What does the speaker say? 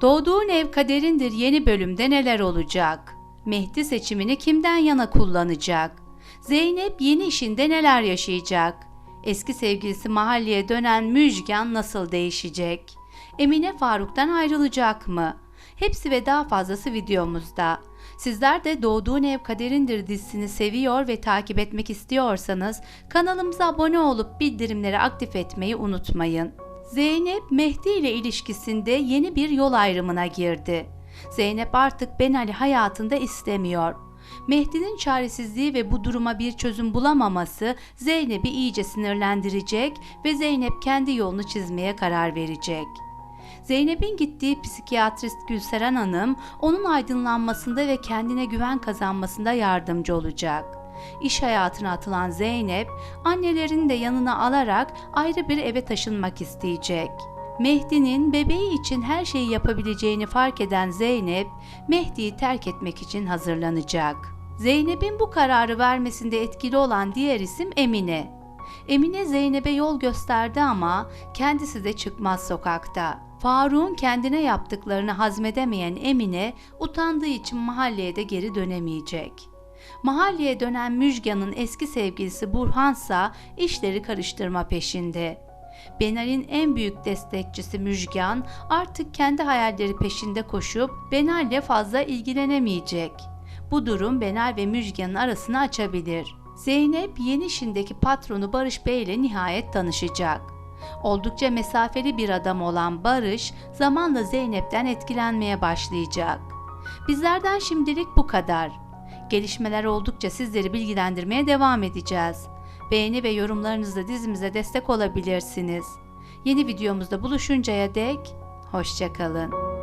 Doğduğun ev kaderindir yeni bölümde neler olacak? Mehdi seçimini kimden yana kullanacak? Zeynep yeni işinde neler yaşayacak? Eski sevgilisi mahalleye dönen Müjgan nasıl değişecek? Emine Faruk'tan ayrılacak mı? Hepsi ve daha fazlası videomuzda. Sizler de Doğduğun Ev Kaderindir dizisini seviyor ve takip etmek istiyorsanız kanalımıza abone olup bildirimleri aktif etmeyi unutmayın. Zeynep Mehdi ile ilişkisinde yeni bir yol ayrımına girdi. Zeynep artık Benali hayatında istemiyor. Mehdi'nin çaresizliği ve bu duruma bir çözüm bulamaması Zeynep'i iyice sinirlendirecek ve Zeynep kendi yolunu çizmeye karar verecek. Zeynep'in gittiği psikiyatrist Gülseren Hanım onun aydınlanmasında ve kendine güven kazanmasında yardımcı olacak. İş hayatına atılan Zeynep, annelerini de yanına alarak ayrı bir eve taşınmak isteyecek. Mehdi'nin bebeği için her şeyi yapabileceğini fark eden Zeynep, Mehdi'yi terk etmek için hazırlanacak. Zeynep'in bu kararı vermesinde etkili olan diğer isim Emine. Emine Zeynep'e yol gösterdi ama kendisi de çıkmaz sokakta. Faruk'un kendine yaptıklarını hazmedemeyen Emine utandığı için mahalleye de geri dönemeyecek. Mahalleye dönen Müjgan'ın eski sevgilisi Burhansa işleri karıştırma peşinde. Benal'in en büyük destekçisi Müjgan artık kendi hayalleri peşinde koşup Benal'le fazla ilgilenemeyecek. Bu durum Benal ve Müjgan'ın arasını açabilir. Zeynep yeni işindeki patronu Barış Bey ile nihayet tanışacak. Oldukça mesafeli bir adam olan Barış zamanla Zeynep'ten etkilenmeye başlayacak. Bizlerden şimdilik bu kadar. Gelişmeler oldukça sizleri bilgilendirmeye devam edeceğiz. Beğeni ve yorumlarınızla dizimize destek olabilirsiniz. Yeni videomuzda buluşuncaya dek hoşçakalın.